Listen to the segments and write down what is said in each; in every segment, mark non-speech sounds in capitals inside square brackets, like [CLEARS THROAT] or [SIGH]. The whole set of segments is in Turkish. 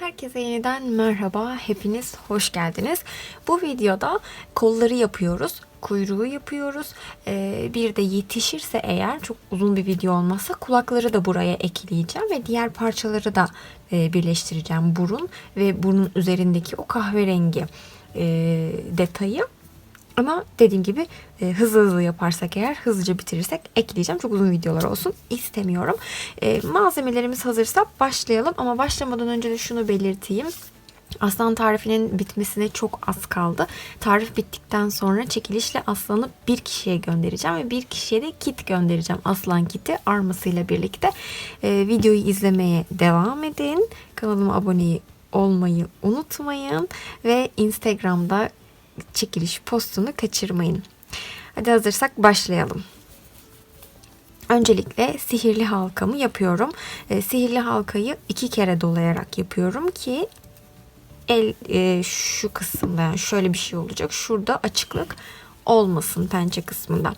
Herkese yeniden merhaba, hepiniz hoş geldiniz. Bu videoda kolları yapıyoruz, kuyruğu yapıyoruz. Ee, bir de yetişirse eğer çok uzun bir video olmazsa kulakları da buraya ekleyeceğim ve diğer parçaları da e, birleştireceğim. Burun ve burnun üzerindeki o kahverengi e, detayı ama dediğim gibi e, hızlı hızlı yaparsak eğer hızlıca bitirirsek ekleyeceğim. Çok uzun videolar olsun istemiyorum. E, malzemelerimiz hazırsa başlayalım ama başlamadan önce de şunu belirteyim. Aslan tarifinin bitmesine çok az kaldı. Tarif bittikten sonra çekilişle aslanı bir kişiye göndereceğim ve bir kişiye de kit göndereceğim. Aslan kiti armasıyla birlikte. E, videoyu izlemeye devam edin. Kanalıma abone olmayı unutmayın ve Instagram'da çekiliş postunu kaçırmayın. Hadi hazırsak başlayalım. Öncelikle sihirli halkamı yapıyorum. E, sihirli halkayı iki kere dolayarak yapıyorum ki el e, şu kısımda yani şöyle bir şey olacak. Şurada açıklık olmasın pençe kısmında.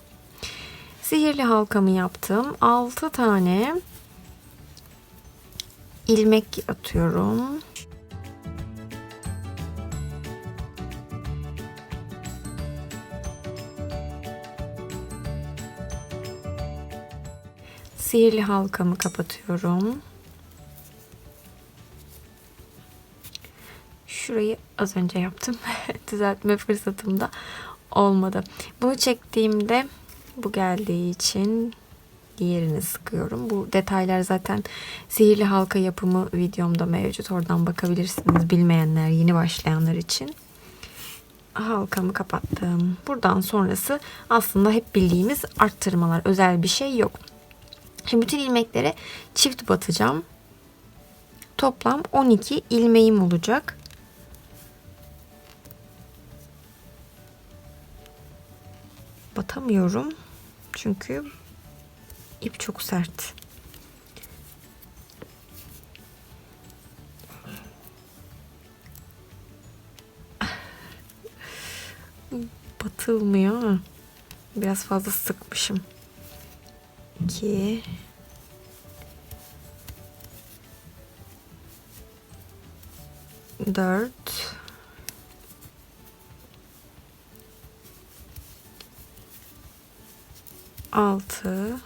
Sihirli halkamı yaptım. 6 tane ilmek atıyorum. Sihirli halkamı kapatıyorum. Şurayı az önce yaptım. [LAUGHS] Düzeltme fırsatım da olmadı. Bunu çektiğimde bu geldiği için diğerini sıkıyorum. Bu detaylar zaten sihirli halka yapımı videomda mevcut. Oradan bakabilirsiniz bilmeyenler, yeni başlayanlar için. Halkamı kapattım. Buradan sonrası aslında hep bildiğimiz arttırmalar. Özel bir şey yok. Şimdi bütün ilmeklere çift batacağım. Toplam 12 ilmeğim olacak. Batamıyorum. Çünkü ip çok sert. Batılmıyor biraz fazla sıkmışım. 2 4 6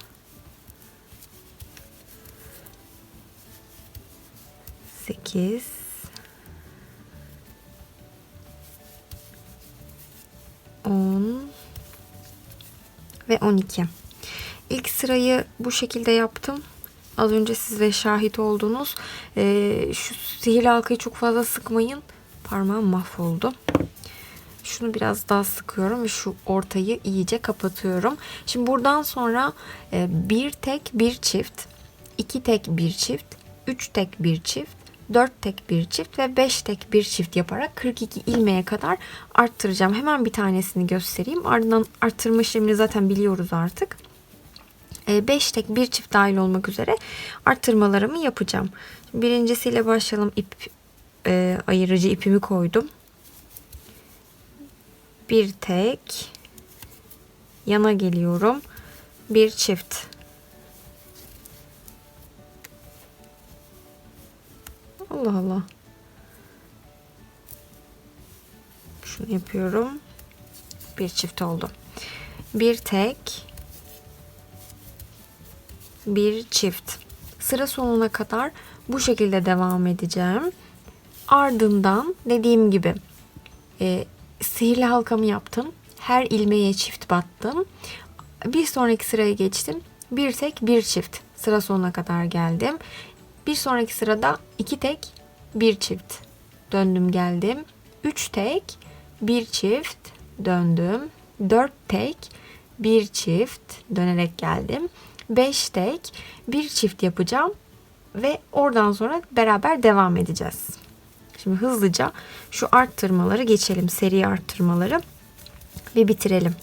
8 10 ve 12 İlk sırayı bu şekilde yaptım. Az önce siz de şahit oldunuz. Ee, şu sihirli halkayı çok fazla sıkmayın. Parmağım mahvoldu. Şunu biraz daha sıkıyorum ve şu ortayı iyice kapatıyorum. Şimdi buradan sonra e, bir tek bir çift, iki tek bir çift, üç tek bir çift, 4 tek bir çift ve 5 tek bir çift yaparak 42 ilmeğe kadar arttıracağım. Hemen bir tanesini göstereyim. Ardından arttırma işlemini zaten biliyoruz artık. 5 tek bir çift dahil olmak üzere arttırmalarımı yapacağım. Birincisiyle başlayalım. İp e, ayırıcı ipimi koydum. Bir tek yana geliyorum. Bir çift. Allah Allah. Şunu yapıyorum. Bir çift oldu. Bir tek bir çift. Sıra sonuna kadar bu şekilde devam edeceğim. Ardından dediğim gibi e, sihirli halkamı yaptım. Her ilmeğe çift battım. Bir sonraki sıraya geçtim. Bir tek bir çift. Sıra sonuna kadar geldim. Bir sonraki sırada iki tek bir çift. Döndüm geldim. Üç tek bir çift döndüm. Dört tek bir çift dönerek geldim. 5 tek bir çift yapacağım ve oradan sonra beraber devam edeceğiz. Şimdi hızlıca şu arttırmaları geçelim. Seri arttırmaları ve bitirelim.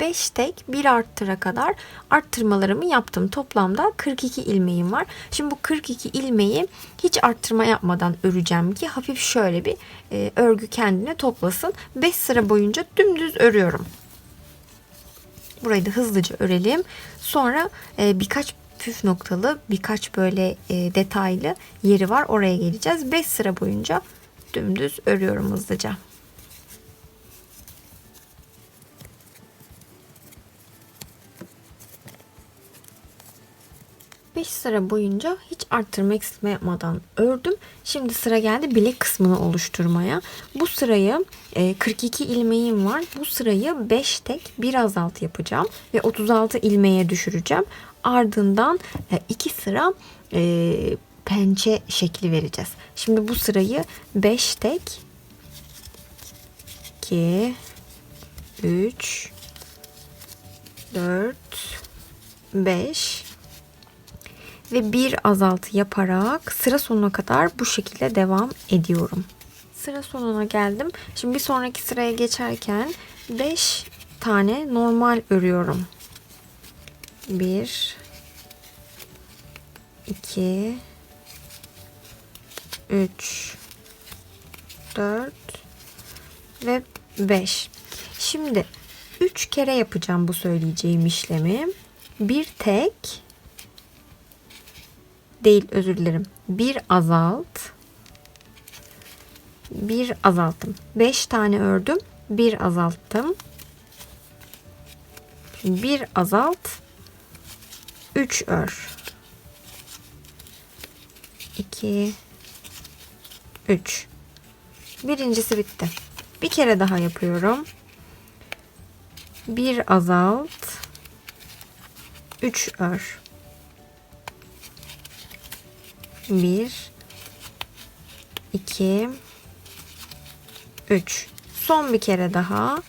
5 tek bir arttıra kadar arttırmalarımı yaptım. Toplamda 42 ilmeğim var. Şimdi bu 42 ilmeği hiç arttırma yapmadan öreceğim ki hafif şöyle bir e, örgü kendine toplasın. 5 sıra boyunca dümdüz örüyorum. Burayı da hızlıca örelim. Sonra e, birkaç püf noktalı, birkaç böyle e, detaylı yeri var. Oraya geleceğiz. 5 sıra boyunca dümdüz örüyorum hızlıca. Beş sıra boyunca hiç arttırma eksiltme yapmadan ördüm. Şimdi sıra geldi bilek kısmını oluşturmaya. Bu sırayı e, 42 ilmeğim var. Bu sırayı 5 tek bir azalt yapacağım ve 36 ilmeğe düşüreceğim. Ardından 2 sıra e, pençe şekli vereceğiz. Şimdi bu sırayı 5 tek 2 3 4 5 ve bir azaltı yaparak sıra sonuna kadar bu şekilde devam ediyorum. Sıra sonuna geldim. Şimdi bir sonraki sıraya geçerken 5 tane normal örüyorum. 1 2 3 4 ve 5. Şimdi 3 kere yapacağım bu söyleyeceğim işlemi. Bir tek değil özür dilerim. Bir azalt. Bir azalttım. Beş tane ördüm. Bir azalttım. Şimdi bir azalt. Üç ör. İki. Üç. Birincisi bitti. Bir kere daha yapıyorum. Bir azalt. Üç ör. 1 2 3 son bir kere daha.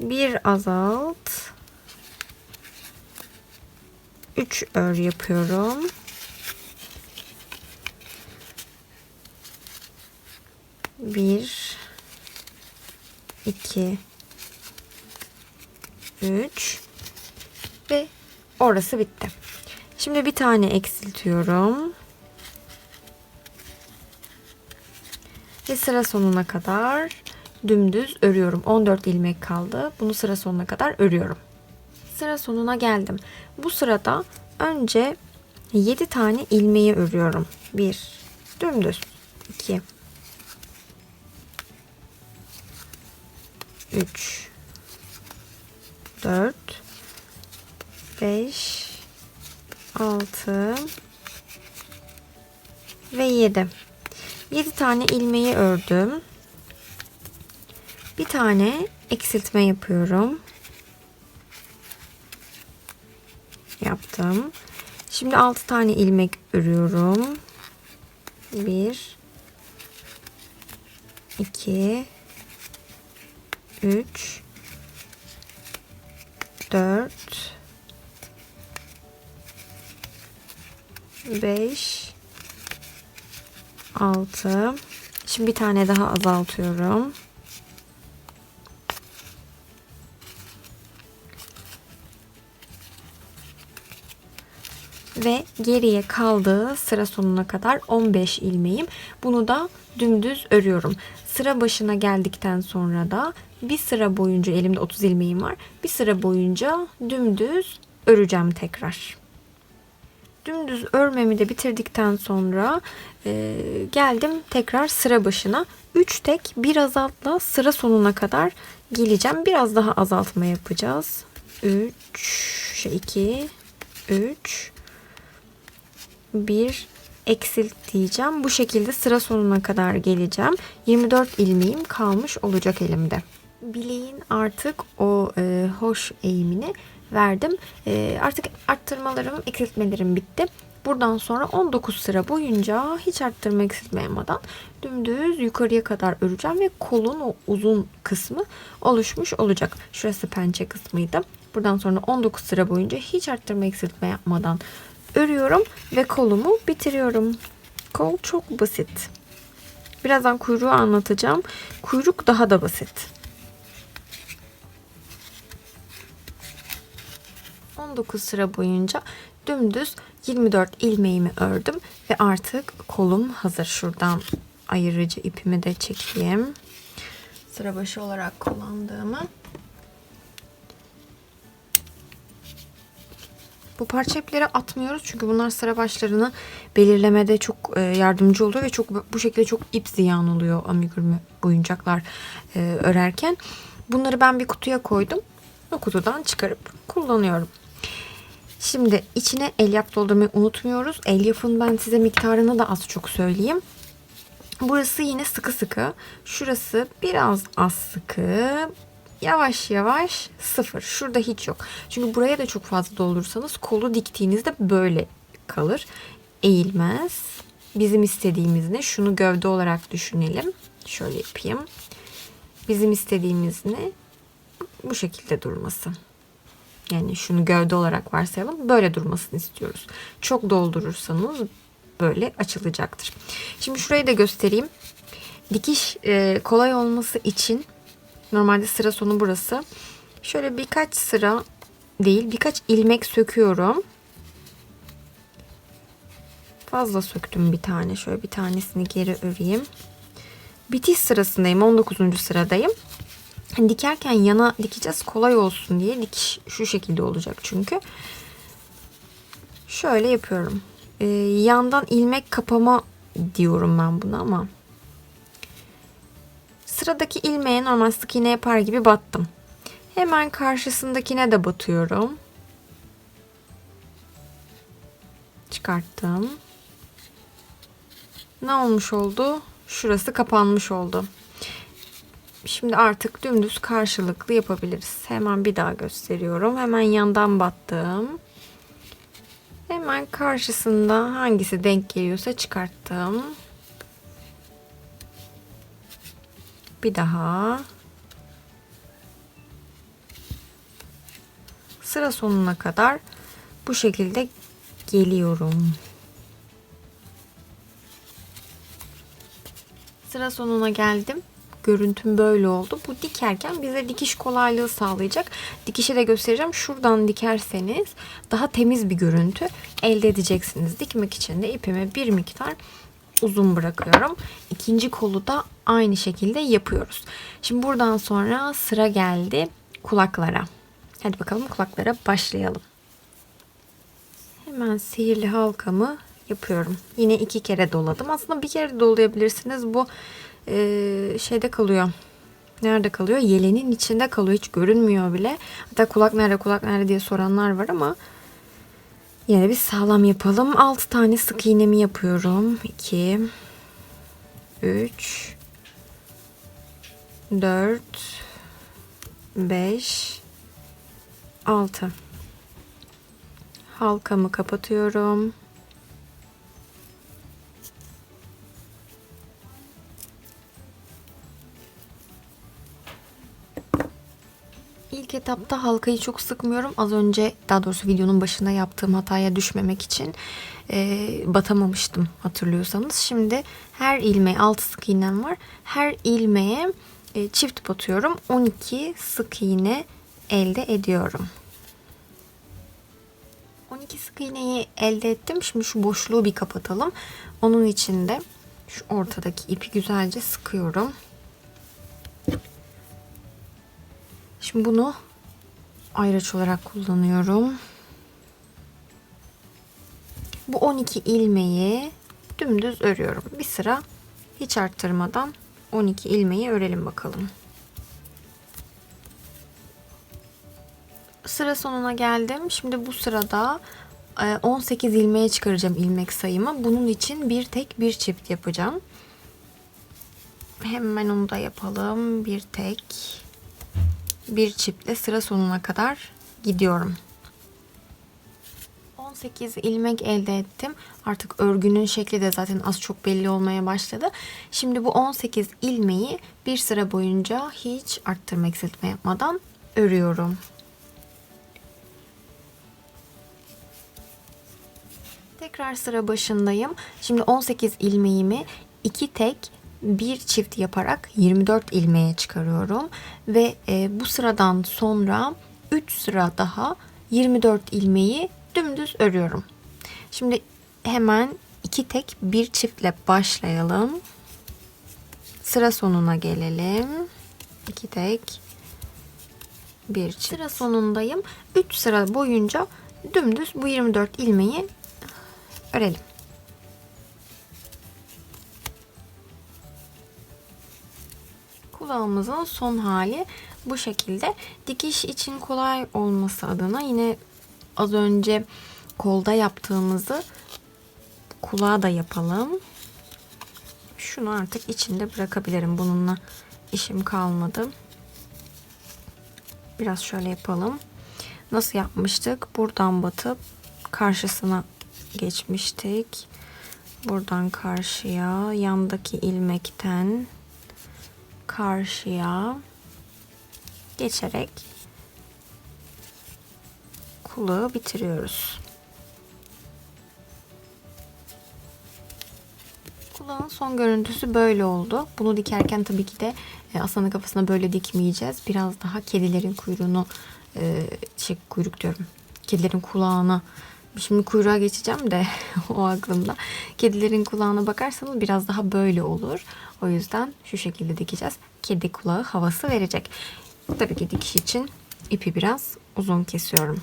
Bir azalt. 3 ör yapıyorum. Bir iki üç. Ve orası bitti. Şimdi bir tane eksiltiyorum. Ve sıra sonuna kadar dümdüz örüyorum. 14 ilmek kaldı. Bunu sıra sonuna kadar örüyorum. Sıra sonuna geldim. Bu sırada önce 7 tane ilmeği örüyorum. 1 dümdüz 2 3 4 5 6 ve 7 7 tane ilmeği ördüm. Bir tane eksiltme yapıyorum. Yaptım. Şimdi 6 tane ilmek örüyorum. 1 2 3 4 5 6. Şimdi bir tane daha azaltıyorum. Ve geriye kaldığı sıra sonuna kadar 15 ilmeğim. Bunu da dümdüz örüyorum. Sıra başına geldikten sonra da bir sıra boyunca elimde 30 ilmeğim var. Bir sıra boyunca dümdüz öreceğim tekrar dümdüz örmemi de bitirdikten sonra e, geldim tekrar sıra başına. 3 tek bir azaltla sıra sonuna kadar geleceğim. Biraz daha azaltma yapacağız. 3 2 3 1 eksilt diyeceğim. Bu şekilde sıra sonuna kadar geleceğim. 24 ilmeğim kalmış olacak elimde. Bileğin artık o e, hoş eğimini verdim. E, artık arttırmalarım, eksiltmelerim bitti. Buradan sonra 19 sıra boyunca hiç arttırma eksiltme yapmadan dümdüz yukarıya kadar öreceğim ve kolun o uzun kısmı oluşmuş olacak. Şurası pençe kısmıydı. Buradan sonra 19 sıra boyunca hiç arttırma eksiltme yapmadan örüyorum ve kolumu bitiriyorum. Kol çok basit. Birazdan kuyruğu anlatacağım. Kuyruk daha da basit. 19 sıra boyunca dümdüz 24 ilmeğimi ördüm ve artık kolum hazır. Şuradan ayırıcı ipimi de çekeyim. Sıra başı olarak kullandığımı. Bu parça ipleri atmıyoruz çünkü bunlar sıra başlarını belirlemede çok e, yardımcı oluyor ve çok bu şekilde çok ip ziyan oluyor amigurumi oyuncaklar e, örerken. Bunları ben bir kutuya koydum. O kutudan çıkarıp kullanıyorum. Şimdi içine elyaf doldurmayı unutmuyoruz. Elyafın ben size miktarını da az çok söyleyeyim. Burası yine sıkı sıkı. Şurası biraz az sıkı. Yavaş yavaş sıfır. Şurada hiç yok. Çünkü buraya da çok fazla doldurursanız kolu diktiğinizde böyle kalır. Eğilmez. Bizim istediğimiz ne? Şunu gövde olarak düşünelim. Şöyle yapayım. Bizim istediğimiz ne? Bu şekilde durması. Yani şunu gövde olarak varsayalım. Böyle durmasını istiyoruz. Çok doldurursanız böyle açılacaktır. Şimdi şurayı da göstereyim. Dikiş e, kolay olması için normalde sıra sonu burası. Şöyle birkaç sıra değil birkaç ilmek söküyorum. Fazla söktüm bir tane. Şöyle bir tanesini geri öreyim. Bitiş sırasındayım. 19. sıradayım. Hani dikerken yana dikeceğiz kolay olsun diye dikiş şu şekilde olacak çünkü. Şöyle yapıyorum. Ee, yandan ilmek kapama diyorum ben buna ama sıradaki ilmeğe normal sık iğne yapar gibi battım. Hemen karşısındakine de batıyorum. Çıkarttım. Ne olmuş oldu? Şurası kapanmış oldu. Şimdi artık dümdüz karşılıklı yapabiliriz. Hemen bir daha gösteriyorum. Hemen yandan battım. Hemen karşısında hangisi denk geliyorsa çıkarttım. Bir daha. Sıra sonuna kadar bu şekilde geliyorum. Sıra sonuna geldim görüntüm böyle oldu. Bu dikerken bize dikiş kolaylığı sağlayacak. Dikişi de göstereceğim. Şuradan dikerseniz daha temiz bir görüntü elde edeceksiniz. Dikmek için de ipimi bir miktar uzun bırakıyorum. İkinci kolu da aynı şekilde yapıyoruz. Şimdi buradan sonra sıra geldi kulaklara. Hadi bakalım kulaklara başlayalım. Hemen sihirli halkamı yapıyorum. Yine iki kere doladım. Aslında bir kere dolayabilirsiniz. Bu e, şeyde kalıyor. Nerede kalıyor? Yelenin içinde kalıyor. Hiç görünmüyor bile. Hatta kulak nerede kulak nerede diye soranlar var ama yine bir sağlam yapalım. 6 tane sık iğnemi yapıyorum. 2 3 4 5 6 halkamı kapatıyorum. İlk etapta halkayı çok sıkmıyorum. Az önce daha doğrusu videonun başında yaptığım hataya düşmemek için e, batamamıştım hatırlıyorsanız. Şimdi her ilmeğe 6 sık iğnem var. Her ilmeğe e, çift batıyorum. 12 sık iğne elde ediyorum. 12 sık iğneyi elde ettim. Şimdi şu boşluğu bir kapatalım. Onun için de şu ortadaki ipi güzelce sıkıyorum. Şimdi bunu ayraç olarak kullanıyorum. Bu 12 ilmeği dümdüz örüyorum. Bir sıra hiç arttırmadan 12 ilmeği örelim bakalım. Sıra sonuna geldim. Şimdi bu sırada 18 e, ilmeğe çıkaracağım ilmek sayımı. Bunun için bir tek bir çift yapacağım. Hemen onu da yapalım. Bir tek bir çiftle sıra sonuna kadar gidiyorum. 18 ilmek elde ettim. Artık örgünün şekli de zaten az çok belli olmaya başladı. Şimdi bu 18 ilmeği bir sıra boyunca hiç arttırma eksiltme yapmadan örüyorum. Tekrar sıra başındayım. Şimdi 18 ilmeğimi iki tek bir çift yaparak 24 ilmeğe çıkarıyorum ve e, bu sıradan sonra 3 sıra daha 24 ilmeği dümdüz örüyorum. Şimdi hemen iki tek bir çiftle başlayalım. Sıra sonuna gelelim. İki tek bir çift. Sıra sonundayım. 3 sıra boyunca dümdüz bu 24 ilmeği örelim. Kulağımızın son hali bu şekilde. Dikiş için kolay olması adına yine az önce kolda yaptığımızı kulağa da yapalım. Şunu artık içinde bırakabilirim. Bununla işim kalmadı. Biraz şöyle yapalım. Nasıl yapmıştık? Buradan batıp karşısına geçmiştik. Buradan karşıya, yandaki ilmekten karşıya geçerek kulağı bitiriyoruz. Kulağın son görüntüsü böyle oldu. Bunu dikerken tabii ki de e, aslanın kafasına böyle dikmeyeceğiz. Biraz daha kedilerin kuyruğunu e, şey kuyruk diyorum. Kedilerin kulağına Şimdi kuyruğa geçeceğim de [LAUGHS] o aklımda. Kedilerin kulağına bakarsanız biraz daha böyle olur. O yüzden şu şekilde dikeceğiz. Kedi kulağı havası verecek. Tabii ki dikiş için ipi biraz uzun kesiyorum.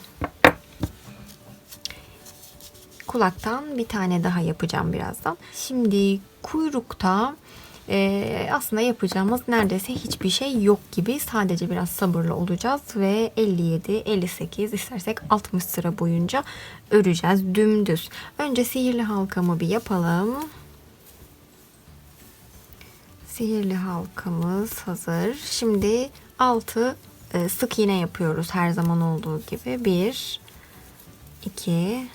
Kulaktan bir tane daha yapacağım birazdan. Şimdi kuyrukta e, aslında yapacağımız neredeyse hiçbir şey yok gibi. Sadece biraz sabırlı olacağız ve 57, 58 istersek 60 sıra boyunca öreceğiz dümdüz. Önce sihirli halkamı bir yapalım. Sihirli halkamız hazır. Şimdi 6 e, sık iğne yapıyoruz her zaman olduğu gibi. 1 2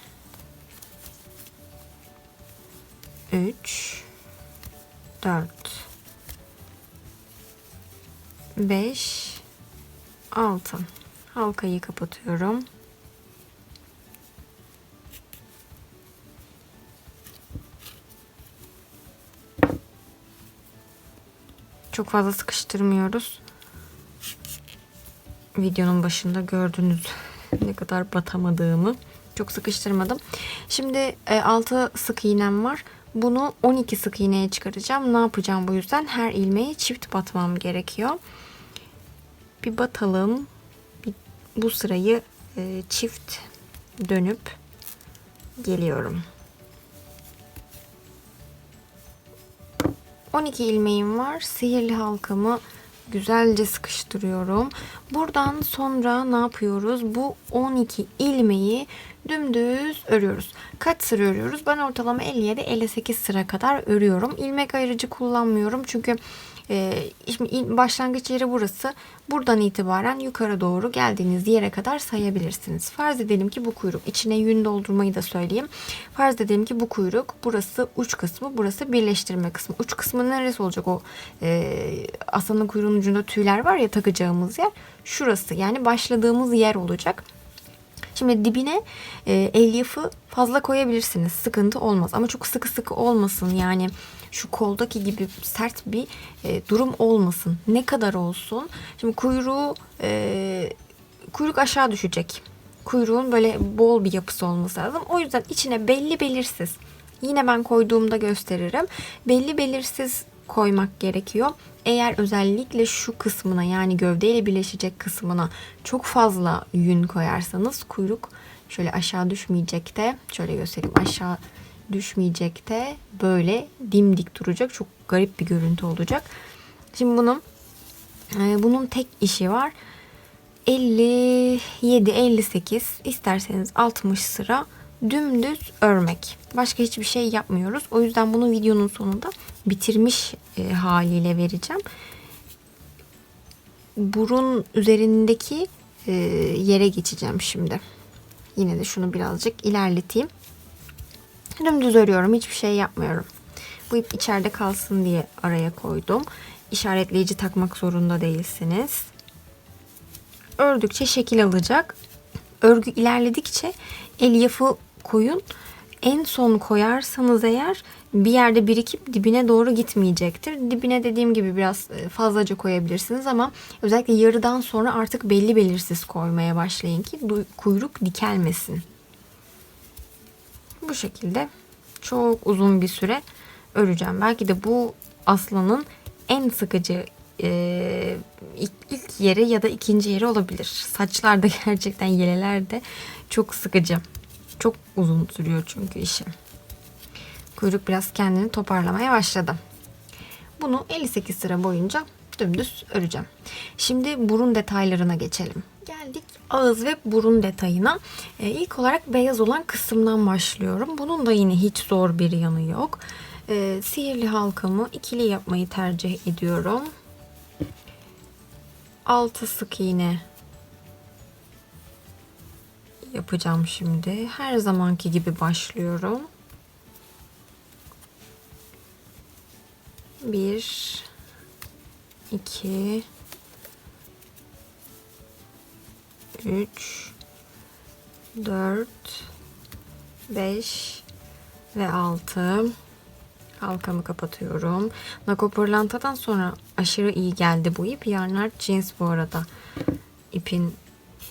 3 4 5 6 halkayı kapatıyorum. Çok fazla sıkıştırmıyoruz. Videonun başında gördünüz ne kadar batamadığımı. Çok sıkıştırmadım. Şimdi 6 sık iğnem var. Bunu 12 sık iğneye çıkaracağım. Ne yapacağım bu yüzden? Her ilmeği çift batmam gerekiyor. Bir batalım. Bu sırayı e, çift dönüp geliyorum. 12 ilmeğim var. Sihirli halkamı güzelce sıkıştırıyorum. Buradan sonra ne yapıyoruz? Bu 12 ilmeği dümdüz örüyoruz. Kaç sıra örüyoruz? Ben ortalama 57-58 sıra kadar örüyorum. İlmek ayırıcı kullanmıyorum çünkü e, şimdi başlangıç yeri burası. Buradan itibaren yukarı doğru geldiğiniz yere kadar sayabilirsiniz. Farz edelim ki bu kuyruk. içine yün doldurmayı da söyleyeyim. Farz edelim ki bu kuyruk. Burası uç kısmı. Burası birleştirme kısmı. Uç kısmı neresi olacak o e, aslanın kuyruğunun ucunda tüyler var ya takacağımız yer. Şurası yani başladığımız yer olacak. Şimdi dibine e, elyafı fazla koyabilirsiniz. Sıkıntı olmaz. Ama çok sıkı sıkı olmasın. Yani şu koldaki gibi sert bir e, durum olmasın. Ne kadar olsun. Şimdi kuyruğu e, kuyruk aşağı düşecek. Kuyruğun böyle bol bir yapısı olması lazım. O yüzden içine belli belirsiz. Yine ben koyduğumda gösteririm. Belli belirsiz koymak gerekiyor. Eğer özellikle şu kısmına yani gövdeyle birleşecek kısmına çok fazla yün koyarsanız kuyruk şöyle aşağı düşmeyecek de şöyle göstereyim aşağı düşmeyecek de böyle dimdik duracak. Çok garip bir görüntü olacak. Şimdi bunun e, bunun tek işi var. 57 58 isterseniz 60 sıra dümdüz örmek. Başka hiçbir şey yapmıyoruz. O yüzden bunu videonun sonunda bitirmiş e, haliyle vereceğim. Burun üzerindeki e, yere geçeceğim şimdi. Yine de şunu birazcık ilerleteyim. Dümdüz örüyorum. Hiçbir şey yapmıyorum. Bu ip içeride kalsın diye araya koydum. İşaretleyici takmak zorunda değilsiniz. Ördükçe şekil alacak. Örgü ilerledikçe elyafı koyun. En son koyarsanız eğer bir yerde birikip dibine doğru gitmeyecektir. Dibine dediğim gibi biraz e, fazlaca koyabilirsiniz ama özellikle yarıdan sonra artık belli belirsiz koymaya başlayın ki kuyruk dikelmesin. Bu şekilde çok uzun bir süre öreceğim. Belki de bu aslanın en sıkıcı e, ilk, ilk yeri ya da ikinci yeri olabilir. Saçlar da [LAUGHS] gerçekten yeleler de çok sıkıcı. Çok uzun sürüyor çünkü işi. Kuyruk biraz kendini toparlamaya başladı. Bunu 58 sıra boyunca dümdüz öreceğim. Şimdi burun detaylarına geçelim. Geldik ağız ve burun detayına. Ee, ilk olarak beyaz olan kısımdan başlıyorum. Bunun da yine hiç zor bir yanı yok. Ee, sihirli halkamı ikili yapmayı tercih ediyorum. 6 sık iğne yapacağım şimdi. Her zamanki gibi başlıyorum. Bir, iki, üç, dört, beş ve altı. Halkamı kapatıyorum. Nako pırlantadan sonra aşırı iyi geldi bu ip. Yarnart Jeans bu arada. ipin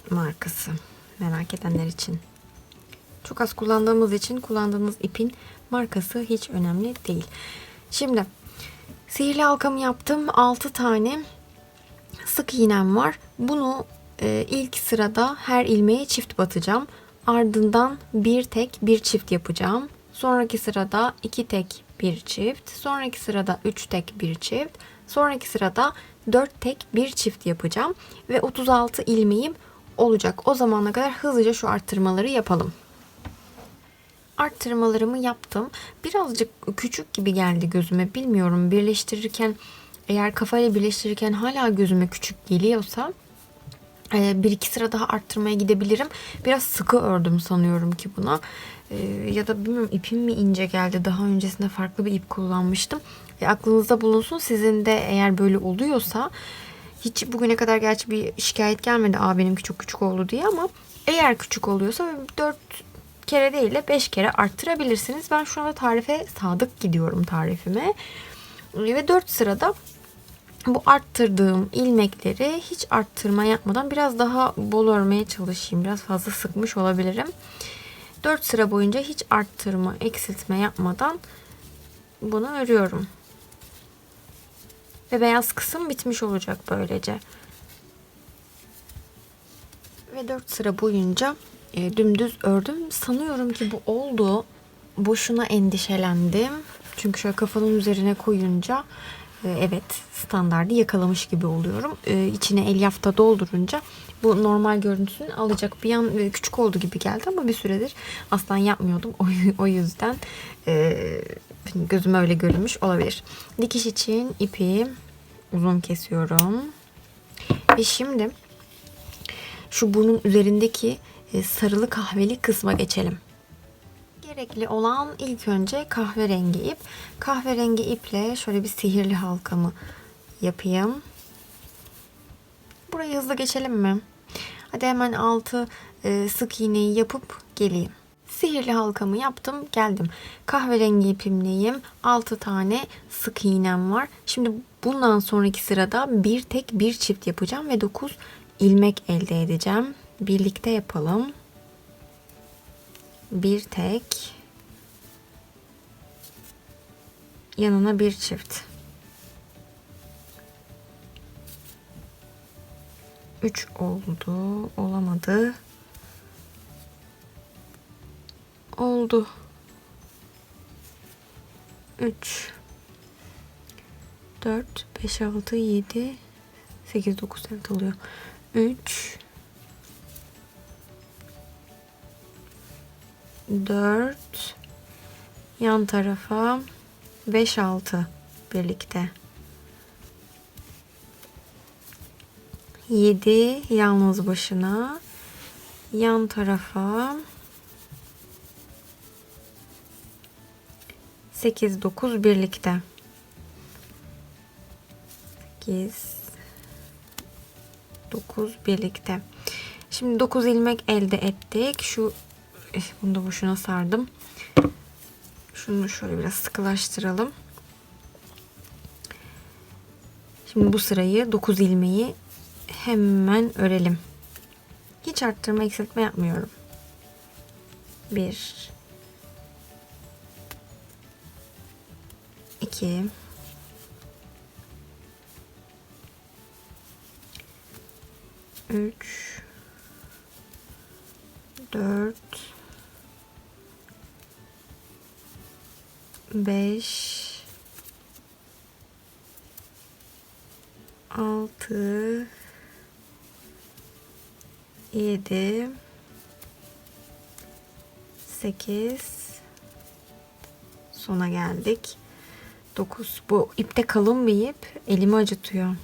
markası. Merak edenler için. Çok az kullandığımız için kullandığınız ipin markası hiç önemli değil. Şimdi sihirli halkamı yaptım. 6 tane sık iğnem var. Bunu e, ilk sırada her ilmeğe çift batacağım. Ardından bir tek bir çift yapacağım. Sonraki sırada iki tek bir çift. Sonraki sırada üç tek bir çift. Sonraki sırada dört tek bir çift yapacağım. Ve 36 ilmeğim olacak. O zamana kadar hızlıca şu arttırmaları yapalım. Arttırmalarımı yaptım. Birazcık küçük gibi geldi gözüme. Bilmiyorum birleştirirken eğer kafayla birleştirirken hala gözüme küçük geliyorsa bir iki sıra daha arttırmaya gidebilirim. Biraz sıkı ördüm sanıyorum ki buna. E, ya da bilmiyorum ipim mi ince geldi. Daha öncesinde farklı bir ip kullanmıştım. E, aklınızda bulunsun. Sizin de eğer böyle oluyorsa hiç bugüne kadar gerçi bir şikayet gelmedi. Aa benimki çok küçük oldu diye ama eğer küçük oluyorsa 4 kere değil de 5 kere arttırabilirsiniz. Ben şu anda tarife sadık gidiyorum tarifime. Ve 4 sırada bu arttırdığım ilmekleri hiç arttırma yapmadan biraz daha bol örmeye çalışayım. Biraz fazla sıkmış olabilirim. 4 sıra boyunca hiç arttırma, eksiltme yapmadan bunu örüyorum. Ve beyaz kısım bitmiş olacak böylece. Ve 4 sıra boyunca e, dümdüz ördüm. Sanıyorum ki bu oldu. Boşuna endişelendim. Çünkü şöyle kafanın üzerine koyunca evet standardı yakalamış gibi oluyorum. E, içine elyafta doldurunca bu normal görüntüsünü alacak. Bir an e, küçük oldu gibi geldi ama bir süredir aslan yapmıyordum. [LAUGHS] O, o yüzden e, gözüme öyle görünmüş olabilir. Dikiş için ipi uzun kesiyorum. Ve şimdi şu bunun üzerindeki e, sarılı kahveli kısma geçelim. Gerekli olan ilk önce kahverengi ip. Kahverengi iple şöyle bir sihirli halkamı yapayım. Burayı hızlı geçelim mi? Hadi hemen altı e, sık iğneyi yapıp geleyim. Sihirli halkamı yaptım geldim. Kahverengi ipimleyim. 6 tane sık iğnem var. Şimdi bundan sonraki sırada bir tek bir çift yapacağım ve 9 ilmek elde edeceğim. Birlikte yapalım. Bir tek yanına bir çift. 3 oldu. Olamadı. Oldu. 3 4 5 6 7 8 9 evet oluyor. 3 4 yan tarafa 5 6 birlikte. 7 yalnız başına yan tarafa 8 9 birlikte. 8 9 birlikte. Şimdi 9 ilmek elde ettik. Şu eh, bunu da boşuna sardım. Şunu şöyle biraz sıkılaştıralım. Şimdi bu sırayı 9 ilmeği hemen örelim. Hiç arttırma eksiltme yapmıyorum. 1 2 3 4 5 6 7 8 sona geldik. 9. Bu ipte kalın bir ip. Elimi acıtıyor.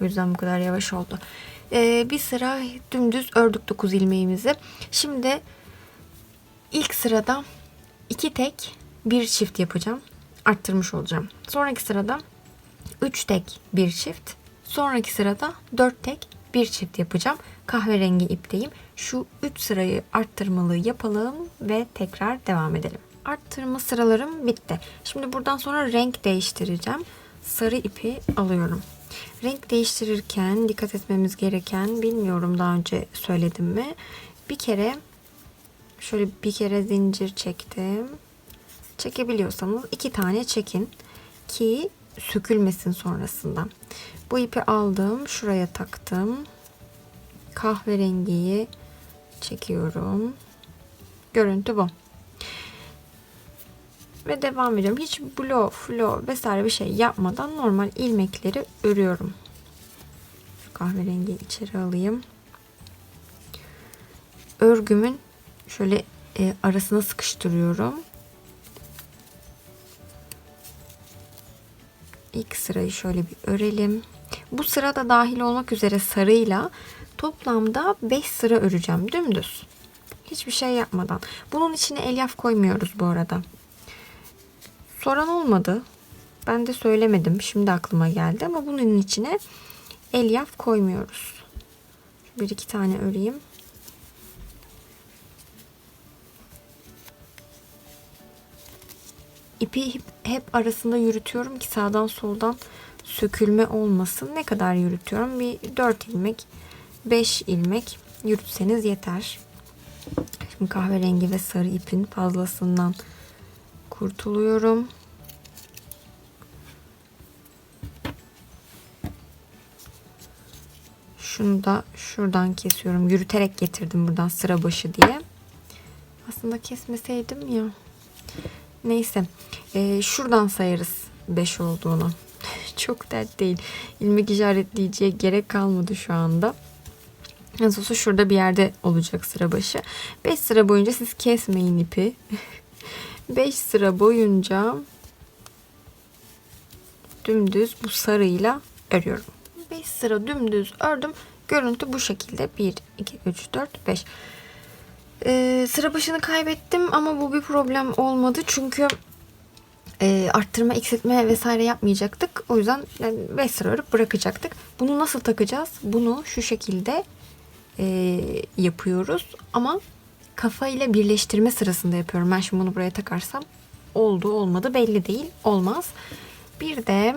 O yüzden bu kadar yavaş oldu. Ee, bir sıra dümdüz ördük 9 ilmeğimizi. Şimdi ilk sırada iki tek bir çift yapacağım. Arttırmış olacağım. Sonraki sırada 3 tek bir çift. Sonraki sırada 4 tek bir çift yapacağım. Kahverengi ipteyim. Şu 3 sırayı arttırmalı yapalım ve tekrar devam edelim. Arttırma sıralarım bitti. Şimdi buradan sonra renk değiştireceğim. Sarı ipi alıyorum. Renk değiştirirken dikkat etmemiz gereken bilmiyorum daha önce söyledim mi? Bir kere şöyle bir kere zincir çektim. Çekebiliyorsanız iki tane çekin ki sökülmesin sonrasında. Bu ipi aldım, şuraya taktım. Kahverengiyi çekiyorum. Görüntü bu. Ve devam ediyorum. Hiç blow, flow vesaire bir şey yapmadan normal ilmekleri örüyorum. Şu kahverengi içeri alayım. Örgümün şöyle e, arasına sıkıştırıyorum. İlk sırayı şöyle bir örelim. Bu sırada dahil olmak üzere sarıyla toplamda 5 sıra öreceğim dümdüz. Hiçbir şey yapmadan. Bunun içine elyaf koymuyoruz bu arada. Soran olmadı. Ben de söylemedim. Şimdi aklıma geldi ama bunun içine elyaf koymuyoruz. Bir iki tane öreyim. İpi hep arasında yürütüyorum ki sağdan soldan sökülme olmasın. Ne kadar yürütüyorum? Bir 4 ilmek, 5 ilmek yürütseniz yeter. Şimdi kahverengi ve sarı ipin fazlasından kurtuluyorum. Şunu da şuradan kesiyorum. Yürüterek getirdim buradan sıra başı diye. Aslında kesmeseydim ya. Neyse. Ee, şuradan sayarız 5 olduğunu. [LAUGHS] Çok dert değil. İlmek işaretleyiciye gerek kalmadı şu anda. Nasıl olsa şurada bir yerde olacak sıra başı. 5 sıra boyunca siz kesmeyin ipi. [LAUGHS] 5 sıra boyunca dümdüz bu sarıyla örüyorum. 5 sıra dümdüz ördüm. Görüntü bu şekilde. 1, 2, 3, 4, 5. Ee, sıra başını kaybettim ama bu bir problem olmadı. Çünkü e, arttırma, eksiltme vesaire yapmayacaktık. O yüzden 5 yani sıra örüp bırakacaktık. Bunu nasıl takacağız? Bunu şu şekilde e, yapıyoruz. Ama kafa ile birleştirme sırasında yapıyorum. Ben şimdi bunu buraya takarsam oldu olmadı belli değil. Olmaz. Bir de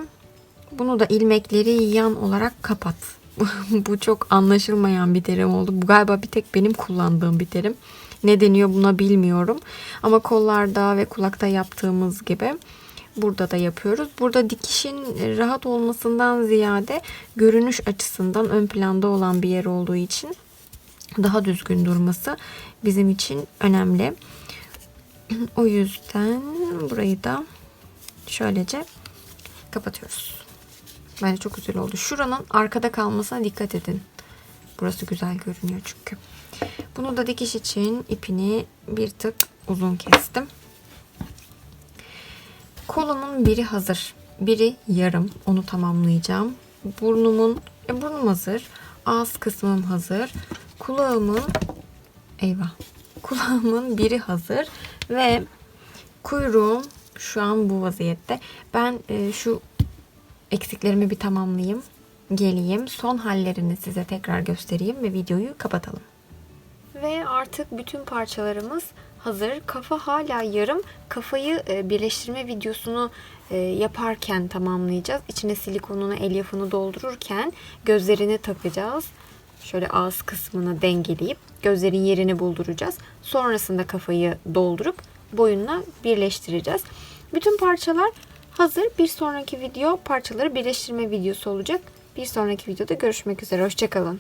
bunu da ilmekleri yan olarak kapat. [LAUGHS] bu çok anlaşılmayan bir terim oldu. Bu galiba bir tek benim kullandığım bir terim. Ne deniyor buna bilmiyorum. Ama kollarda ve kulakta yaptığımız gibi burada da yapıyoruz. Burada dikişin rahat olmasından ziyade görünüş açısından ön planda olan bir yer olduğu için daha düzgün durması bizim için önemli. [CLEARS THROAT] O yüzden burayı da şöylece kapatıyoruz. Bence çok güzel oldu. Şuranın arkada kalmasına dikkat edin. Burası güzel görünüyor çünkü. Bunu da dikiş için ipini bir tık uzun kestim. Kolumun biri hazır. Biri yarım. Onu tamamlayacağım. Burnumun, e, burnum hazır. Ağız kısmım hazır. Kulağımın eyvah. Kulağımın biri hazır ve kuyruğum şu an bu vaziyette. Ben e, şu eksiklerimi bir tamamlayayım. Geleyim. Son hallerini size tekrar göstereyim ve videoyu kapatalım. Ve artık bütün parçalarımız hazır. Kafa hala yarım. Kafayı e, birleştirme videosunu e, yaparken tamamlayacağız. İçine silikonunu, elyafını doldururken gözlerini takacağız. Şöyle ağız kısmını dengeleyip gözlerin yerini bulduracağız. Sonrasında kafayı doldurup boyunla birleştireceğiz. Bütün parçalar hazır. Bir sonraki video parçaları birleştirme videosu olacak. Bir sonraki videoda görüşmek üzere. Hoşçakalın.